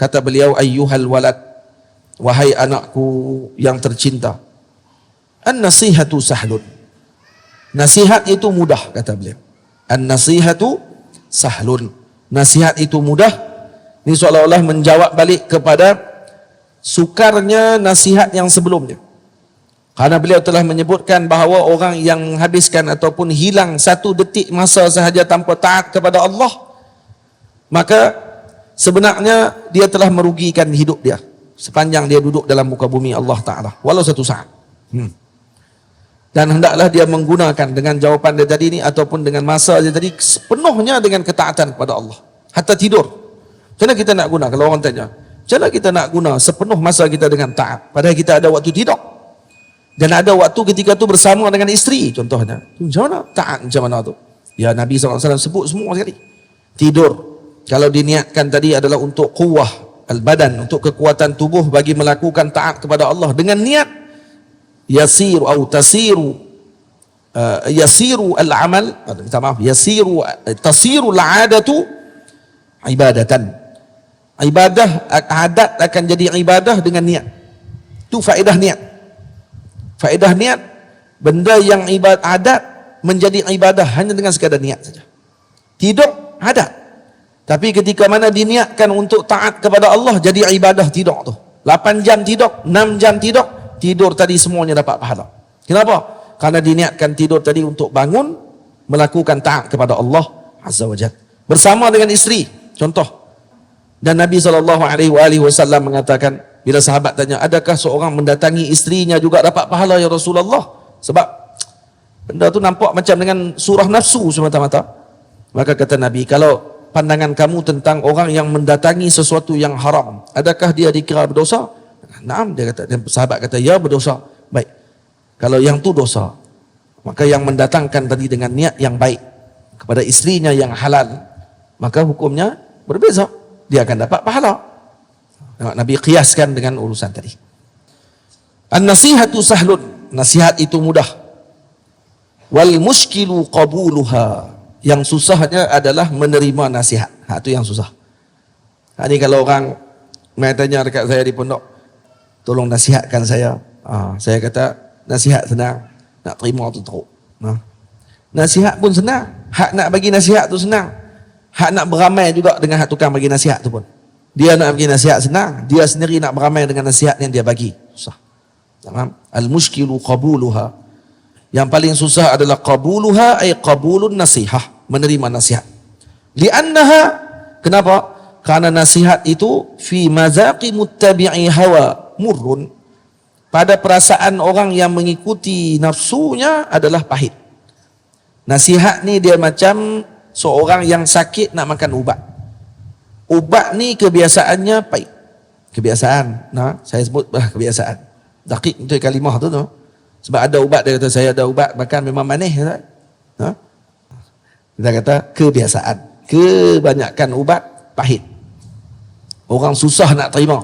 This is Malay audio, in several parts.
kata beliau ayyuhal walad. Wahai anakku yang tercinta. An-nasihatu sahlun. Nasihat itu mudah kata beliau. An-nasihatu sahlun. Nasihat itu mudah. Ini seolah-olah menjawab balik kepada sukarnya nasihat yang sebelumnya. Karena beliau telah menyebutkan bahawa orang yang menghabiskan ataupun hilang satu detik masa sahaja tanpa taat kepada Allah, maka sebenarnya dia telah merugikan hidup dia sepanjang dia duduk dalam muka bumi Allah Ta'ala. Walau satu saat. Hmm. Dan hendaklah dia menggunakan dengan jawapan dia tadi ini ataupun dengan masa dia tadi sepenuhnya dengan ketaatan kepada Allah. Hatta tidur. Macam kita nak guna? Kalau orang tanya, macam kita nak guna sepenuh masa kita dengan taat? Padahal kita ada waktu tidur. Dan ada waktu ketika tu bersama dengan isteri contohnya. Macam mana? Taat macam mana tu? Ya Nabi SAW sebut semua sekali. Tidur. Kalau diniatkan tadi adalah untuk kuah al-badan. Untuk kekuatan tubuh bagi melakukan taat kepada Allah. Dengan niat. Yasiru atau tasiru. Uh, yasiru al-amal. Minta maaf. Yasiru. Tasiru al-adatu. Ibadatan. Ibadah adat akan jadi ibadah dengan niat. Itu faedah niat. Faedah niat benda yang ibadat adat menjadi ibadah hanya dengan sekadar niat saja. Tidur adat. Tapi ketika mana diniatkan untuk taat kepada Allah jadi ibadah tidur tu. 8 jam tidur, 6 jam tidur, tidur tadi semuanya dapat pahala. Kenapa? Karena diniatkan tidur tadi untuk bangun melakukan taat kepada Allah Azza wa Jalla. Bersama dengan isteri, contoh. Dan Nabi SAW mengatakan, bila sahabat tanya, adakah seorang mendatangi istrinya juga dapat pahala ya Rasulullah? Sebab benda tu nampak macam dengan surah nafsu semata-mata. Maka kata Nabi, kalau pandangan kamu tentang orang yang mendatangi sesuatu yang haram, adakah dia dikira berdosa? Naam, dia kata, sahabat kata, ya berdosa. Baik. Kalau yang tu dosa, maka yang mendatangkan tadi dengan niat yang baik kepada istrinya yang halal, maka hukumnya berbeza. Dia akan dapat pahala. Nabi kiaskan dengan urusan tadi. An-nasihatu sahlun. Nasihat itu mudah. Wal muskilu qabuluha. Yang susahnya adalah menerima nasihat. Ha, itu yang susah. Ha, ini kalau orang tanya dekat saya di pondok, tolong nasihatkan saya. Ha, saya kata, nasihat senang. Nak terima tu teruk. Ha. Nasihat pun senang. Hak nak bagi nasihat tu senang. Hak nak beramai juga dengan hak tukang bagi nasihat tu pun. Dia nak bagi nasihat senang, dia sendiri nak beramai dengan nasihat yang dia bagi. Susah. Al-mushkilu qabuluha. Yang paling susah adalah qabuluha ay qabulun nasihah, menerima nasihat. Li'annaha kenapa? Karena nasihat itu fi mazaqi muttabi'i hawa murrun. Pada perasaan orang yang mengikuti nafsunya adalah pahit. Nasihat ni dia macam seorang yang sakit nak makan ubat ubat ni kebiasaannya baik. Kebiasaan. Nah, saya sebut bah, kebiasaan. Dakik itu kalimah tu tu. Sebab ada ubat dia kata saya ada ubat makan memang manis? Ha? Kita kata kebiasaan. Kebanyakan ubat pahit. Orang susah nak terima.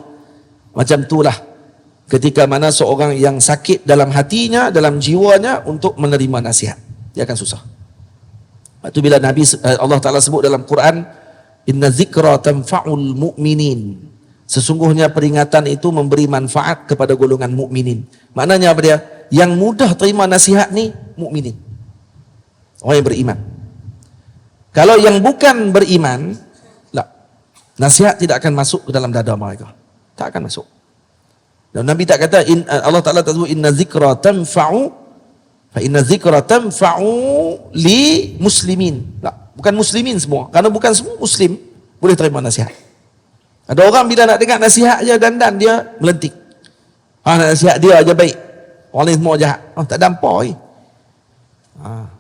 Macam itulah ketika mana seorang yang sakit dalam hatinya, dalam jiwanya untuk menerima nasihat. Dia akan susah. Itu bila Nabi eh, Allah Taala sebut dalam Quran Inna zikra tanfa'ul mu'minin. Sesungguhnya peringatan itu memberi manfaat kepada golongan mukminin. Maknanya apa dia? Yang mudah terima nasihat ni mukminin. Orang yang beriman. Kalau yang bukan beriman, lah, nasihat tidak akan masuk ke dalam dada mereka. Tak akan masuk. Dan Nabi tak kata in, Allah Taala tak sebut inna zikra tanfa'u fa inna zikra tanfa'u li muslimin. Tak bukan muslimin semua. Karena bukan semua muslim boleh terima nasihat. Ada orang bila nak dengar nasihat aja dandan dia melentik. Ha, nasihat dia aja baik. Orang lain semua jahat. Oh, tak ada apa. Ha.